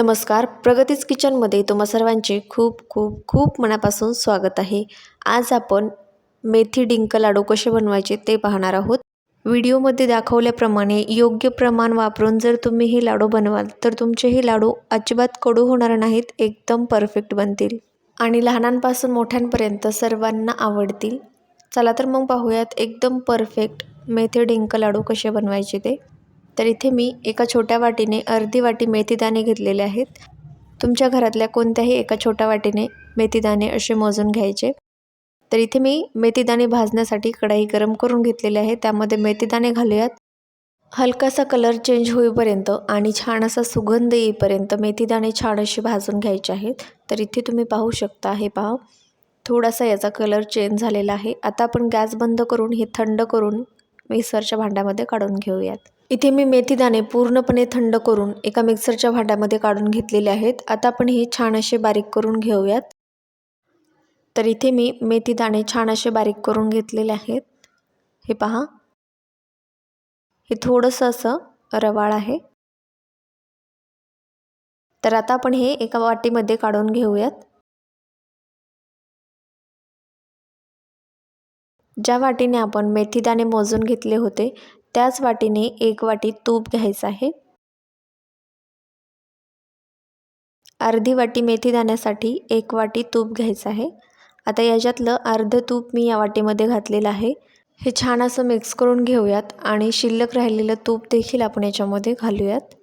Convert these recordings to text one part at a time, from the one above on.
नमस्कार. प्रगतीच किचनमध्ये तुम्हा सर्वांचे खूप खूप खूप मनापासून स्वागत आहे. आज आपण मेथी डिंक लाडू कसे बनवायचे ते पाहणार आहोत. व्हिडिओमध्ये दाखवल्याप्रमाणे योग्य प्रमाण वापरून जर तुम्ही हे लाडू बनवाल तर तुमचे हे लाडू अजिबात कडू होणार नाहीत एकदम परफेक्ट बनतील. आणि लहानांपासून मोठ्यांपर्यंत सर्वांना आवडतील. चला तर मग पाहूयात एकदम परफेक्ट मेथी डिंक लाडू कसे बनवायचे ते. तर इथे मी एका छोट्या वाटीने अर्धी वाटी मेथीदाणे घेतलेले आहेत. तुमच्या घरातल्या कोणत्याही एका छोट्या वाटीने मेथीदाणे असे मोजून घ्यायचे. तर इथे मी मेथीदाणे भाजण्यासाठी कढाई गरम करून घेतलेले आहे. त्यामध्ये मेथीदाणे घालूयात. हलकासा कलर चेंज होईपर्यंत आणि छान असा सुगंध येईपर्यंत मेथीदाणे छान असे भाजून घ्यायचे आहेत. तर इथे तुम्ही पाहू शकता हे पहा. थोडासा याचा कलर चेंज झालेला आहे. आता आपण गॅस बंद करून हे थंड करून मिक्सरच्या भांड्यामध्ये काढून घेऊयात. इथे मी मेथीदाणे पूर्णपणे थंड करून एका मिक्सरच्या भांड्यामध्ये काढून घेतलेले आहेत. आता आपण हे छान असे बारीक करून घेऊयात. तर इथे मी मेथीदाणे छान असे बारीक करून घेतलेले आहेत. हे पहा. हे थोडंसं असं रवाळ आहे. तर आता आपण हे एका वाटीमध्ये काढून घेऊयात. ज्या वाटीने आपण मेथीदाणे मोजून घेतले होते त्याच वाटीने एक वाटी तूप घ्यायचं आहे. अर्धी वाटी मेथीदाण्यासाठी एक वाटी तूप घ्यायचं आहे. आता याच्यातलं अर्ध तूप मी या वाटीमध्ये घातलेलं आहे. हे छान असं मिक्स करून घेऊयात आणि शिल्लक राहिलेलं तूप देखील आपण याच्यामध्ये घालूयात.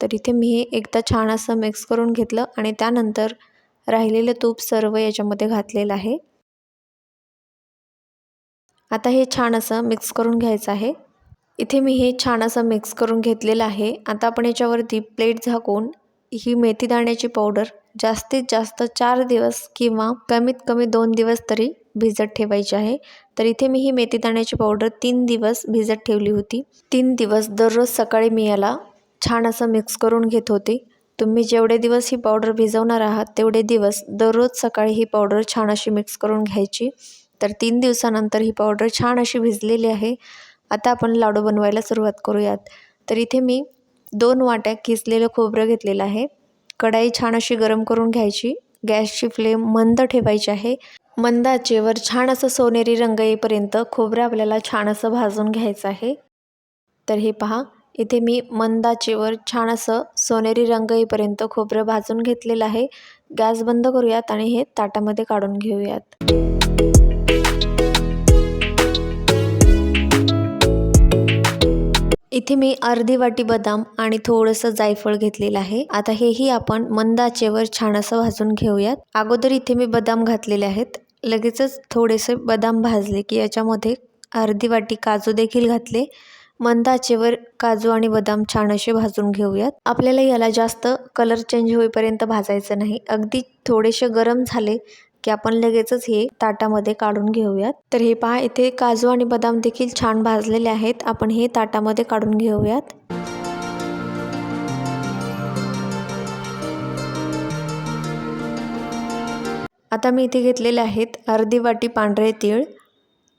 तर इथे मी हे एकदा छान असं मिक्स करून घेतलं आणि त्यानंतर राहिलेलं तूप सर्व याच्यामध्ये घातलेलं आहे. आता हे छान असं मिक्स करून घ्यायचं आहे. इथे मी हे छान असं मिक्स करून घेतलेलं आहे. आता आपण याच्यावरती प्लेट झाकून ही मेथी दाण्याची पावडर जास्तीत जास्त चार दिवस किंवा कमीत कमी दोन दिवस तरी भिजत ठेवायची आहे. तर इथे मी ही मेथी दाण्याची पावडर तीन दिवस भिजत ठेवली होती. तीन दिवस दररोज सकाळी मी याला छान असं मिक्स करून घेत होते. तुम्ही जेवढे दिवस ही पावडर भिजवणार आहात तेवढे दिवस दररोज सकाळी ही पावडर छान अशी मिक्स करून घ्यायची. तर तीन दिवसानंतर ही पावडर छान अशी भिजलेली आहे. आता आपण लाडू बनवायला सुरुवात करूयात. तर इथे मी दोन वाट्या किसलेलं खोबरं घेतलेलं आहे. कढाई छान अशी गरम करून घ्यायची. गॅसची फ्लेम मंद ठेवायची आहे. मंद आचेवर छान असं सोनेरी रंग येईपर्यंत खोबरं आपल्याला छान असं भाजून घ्यायचं आहे. तर हे पहा इथे मी मंदाचेवर छान असं सोनेरी रंग येईपर्यंत खोबरं भाजून घेतलेलं आहे. गॅस बंद करूयात आणि हे ताटामध्ये काढून घेऊयात. इथे मी अर्धी वाटी बदाम आणि थोडंसं जायफळ घेतलेलं आहे. आता हेही आपण मंद आचेवर छान असं भाजून घेऊयात. अगोदर इथे मी बदाम घातलेले आहेत. लगेचच थोडेसे बदाम भाजले की याच्यामध्ये अर्धी वाटी काजू देखील घातले. मंद आचेवर काजू आणि बदाम छान असे भाजून घेऊयात. आपल्याला याला जास्त कलर चेंज होईपर्यंत भाजायचं नाही. अगदी थोडेसे गरम झाले की आपण लगेचच हे ताटामध्ये काढून घेऊयात. तर हे पहा इथे काजू आणि बदाम देखील छान भाजलेले आहेत. आपण हे ताटामध्ये काढून घेऊयात. आता मी इथे घेतलेले आहेत अर्धी वाटी पांढरे तीळ.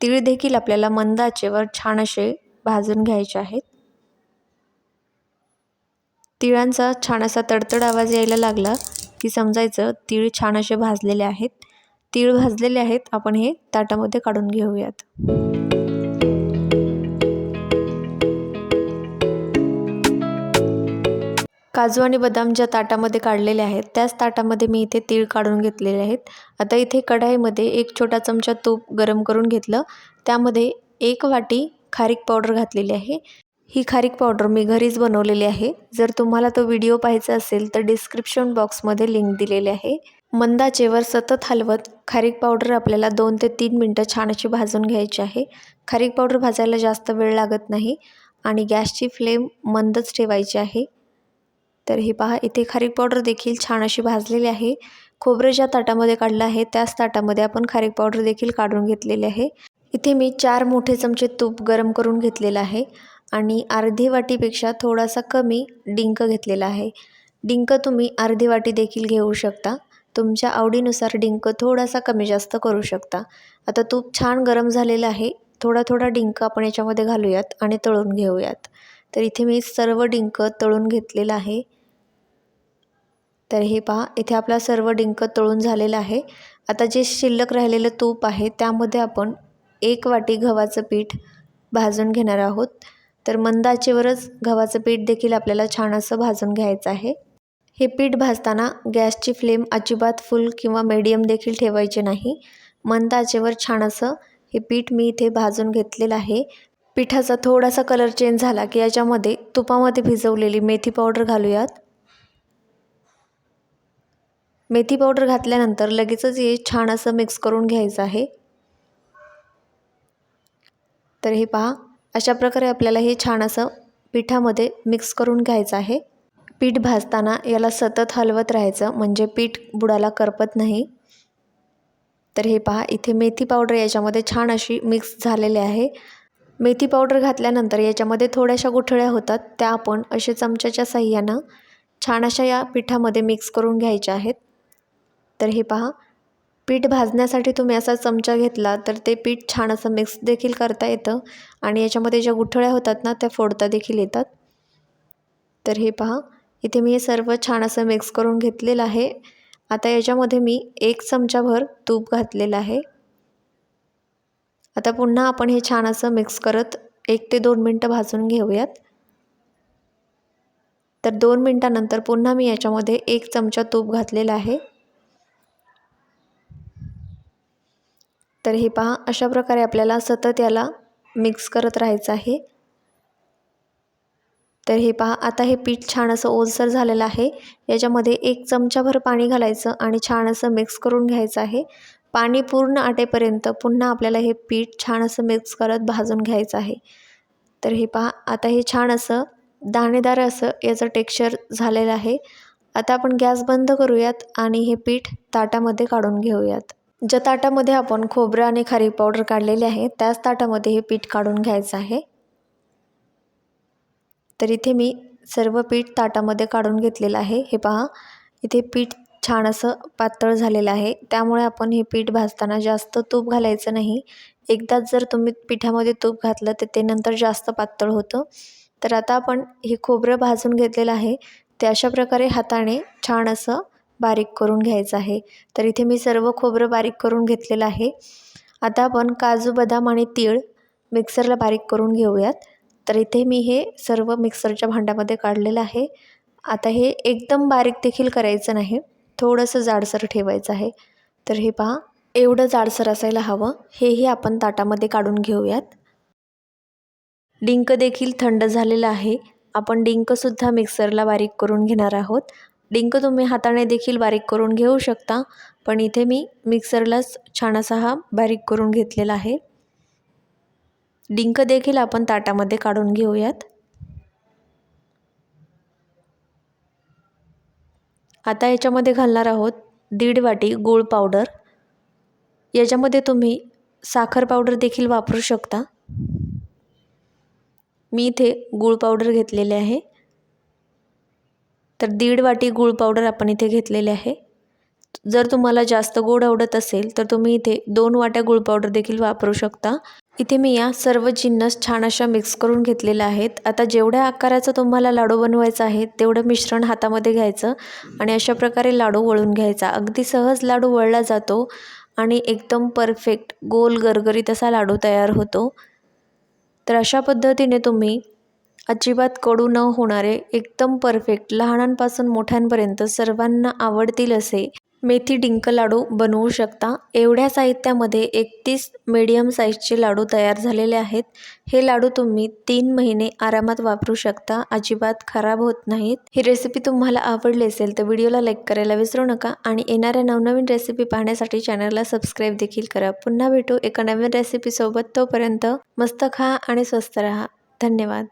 तीळ देखील आपल्याला मंद आचेवर छान असे भाजून घ्यायचे आहेत. तिळांचा छान असा तडतड आवाज यायला लागला की समजायचं तीळ छान असे भाजलेले आहेत. तीळ भाजलेले आहेत. आपण हे ताटामध्ये काढून घेऊयात. काजू आणि बदाम ज्या ताटामध्ये काढलेले आहेत त्याच ताटामध्ये मी इथे तीळ काढून घेतलेले आहेत. आता इथे कढाईमध्ये एक छोटा चमचा तूप गरम करून घेतलं. त्यामध्ये एक वाटी खारीक पावडर घातलेली आहे. ही खारीक पावडर मी घरीच बनवलेली आहे. जर तुम्हाला तो व्हिडिओ पाहायचा असेल तर डिस्क्रिप्शन बॉक्समध्ये लिंक दिलेली आहे. मंदाचेवर सतत हलवत खारीक पावडर आपल्याला दोन ते तीन मिनटं छान अशी भाजून घ्यायची आहे. खारीक पावडर भाजायला जास्त वेळ लागत नाही आणि गॅसची फ्लेम मंदच ठेवायची आहे. तर हे पहा इथे खारीक पावडर देखील छान अशी भाजलेली आहे. खोबरं ज्या ताटामध्ये काढलं आहे त्याच ताटामध्ये आपण खारीक पावडर देखील काढून घेतलेली आहे. इथे मी चार मोठे चमचे तूप गरम करून घेतलेलं आहे आणि अर्धी वाटीपेक्षा थोडासा कमी डिंक घेतलेला आहे. डिंक तुम्ही अर्धी वाटी देखील घेऊ शकता. तुमच्या आवडीनुसार डिंक थोडासा कमी जास्त करू शकता. आता तूप छान गरम झालेलं आहे. थोडा थोडा डिंक आपण याच्यामध्ये घालूयात आणि तळून घेऊयात. तर इथे मी सर्व डिंक तळून घेतलेलं आहे. तर हे पहा इथे आपला सर्व डिंक तळून झालेलं आहे. आता जे शिल्लक राहिलेलं तूप आहे त्यामध्ये आपण एक वाटी गव्हाचं पीठ भाजून घेणार आहोत. तर मंदाचेवरच गव्हाचं पीठ देखील आपल्याला छान असं भाजून घ्यायचं आहे. हे पीठ भाजताना गॅसची फ्लेम अजिबात फुल किंवा मीडियम देखील ठेवायचे नाही. मंद आचेवर छान असं हे पीठ मी इथे भाजून घेतलेलं आहे. पिठाचा थोडासा कलर चेंज झाला की याच्यामध्ये तुपामध्ये भिजवलेली मेथी पावडर घालूयात. मेथी पावडर घातल्यानंतर लगेचच हे छान असं मिक्स करून घ्यायचं आहे. तर हे पहा अशा प्रकारे आपल्याला हे छान असं पिठामध्ये मिक्स करून घ्यायचं आहे. पीठ भाजताना याला सतत हलवत राहायचं म्हणजे पीठ बुडाला करपत नाही. तर हे पहा इथे मेथी पावडर याच्यामध्ये छान अशी मिक्स झालेली आहे. मेथी पावडर घातल्यानंतर याच्यामध्ये थोड्याशा गुठळ्या होतात त्या आपण असे चमच्याच्या साह्यानं छान अशा या पिठामध्ये मिक्स करून घ्यायच्या आहेत. तर हे पहा पीठ भाजण्यासाठी तुम्ही असा चमचा घेतला तर ते पीठ छान असं मिक्स देखील करता येतं आणि याच्यामध्ये ज्या गुठळ्या होतात ना त्या फोडता देखील येतात. तर हे पहा इथे मी हे सर्व छान असं मिक्स करून घेतलेलं आहे. आता याच्यामध्ये मी एक चमचाभर तूप घातलेलं आहे. आता पुन्हा आपण हे छान असं मिक्स करत एक ते दोन मिनटं भाजून घेऊयात. तर दोन मिनटानंतर पुन्हा मी याच्यामध्ये एक चमचा तूप घातलेला आहे. तर हे पहा अशा प्रकारे आपल्याला सतत याला मिक्स करत राहायचं आहे. तर हे पहा आता हे पीठ छान असं ओलसर झालेलं आहे. याच्यामध्ये एक चमचाभर पाणी घालायचं आणि छान असं मिक्स करून घ्यायचं आहे. पाणी पूर्ण आटेपर्यंत पुन्हा आपल्याला हे पीठ छान असं मिक्स करत भाजून घ्यायचं आहे. तर हे पहा आता हे छान असं दाणेदार असं याचं टेक्स्चर झालेलं आहे. आता आपण गॅस बंद करूयात आणि हे पीठ ताटामध्ये काढून घेऊयात. ज्या ताटामध्ये आपण खोबरं आणि खारी पावडर काढलेली आहे त्याच ताटामध्ये हे पीठ काढून घ्यायचं आहे. तर इथे मी सर्व पीठ ताटामध्ये काढून घेतलेलं आहे. हे पहा इथे पीठ छान असं पातळ झालेलं आहे. त्यामुळे आपण हे पीठ भाजताना जास्त तूप घालायचं नाही. एकदाच जर तुम्ही पिठामध्ये तूप घातलं तर ते नंतर जास्त पातळ होतं. तर आता आपण हे खोबरं भाजून घेतलेलं आहे. ते अशा प्रकारे हाताने छान असं बारीक करून घ्यायचं आहे. तर इथे मी सर्व खोबरं बारीक करून घेतलेलं आहे. आता आपण काजू बदाम आणि तीळ मिक्सरला बारीक करून घेऊयात. तर इथे मी हे सर्व मिक्सरच्या भांड्यामध्ये काढलेलं आहे. आता हे एकदम बारीक देखील करायचं नाही. थोडंसं जाडसर ठेवायचं आहे. तर हे पहा एवढं जाडसर असायला हवं. हेही आपण ताटामध्ये काढून घेऊयात. डिंक देखील थंड झालेलं आहे. आपण डिंकसुद्धा मिक्सरला बारीक करून घेणार आहोत. डिंक तुम्ही हाताने देखील बारीक करून घेऊ शकता. पण इथे मी मिक्सरलाच छान असा हा बारीक करून घेतलेला आहे. डिंक देखील आपण ताटामध्ये काढून घेऊयात. आता याच्यामध्ये घालणार आहोत दीड वाटी गूळ पावडर. याच्यामध्ये तुम्ही साखर पावडर देखील वापरू शकता. मी इथे गूळ पावडर घेतलेले आहे. तर दीड वाटी गूळ पावडर आपण इथे घेतलेले आहे. जर तुम्हाला जास्त गोड आवडत असेल तर तुम्ही इथे दोन वाट्या गुळ पावडर देखील वापरू शकता. इथे मी या सर्व जिन्नस छान अशा मिक्स करून घेतलेल्या आहेत. आता जेवढ्या आकाराचा तुम्हाला लाडू बनवायचा आहे तेवढं मिश्रण हातामध्ये घ्यायचं आणि अशा प्रकारे लाडू वळून घ्यायचा. अगदी सहज लाडू वळला जातो आणि एकदम परफेक्ट गोल गरगरीत असा लाडू तयार होतो. तर अशा पद्धतीने तुम्ही अजिबात कडू न होणारे एकदम परफेक्ट लहानांपासून मोठ्यांपर्यंत सर्वांना आवडतील असे मेथी डिंक लाडू बनवू शकता. एवढ्या साहित्यामध्ये एकतीस मीडियम साईजचे लाडू तयार झालेले आहेत. हे लाडू तुम्ही तीन महिने आरामात वापरू शकता. अजिबात खराब होत नाहीत. ही रेसिपी तुम्हाला आवडली असेल तर व्हिडिओला लाईक करायला विसरू नका आणि येणाऱ्या नवनवीन रेसिपी पाहण्यासाठी चॅनलला सबस्क्राईब देखील करा. पुन्हा भेटू एका नवीन रेसिपीसोबत तोपर्यंत मस्त खा आणि स्वस्त राहा. धन्यवाद.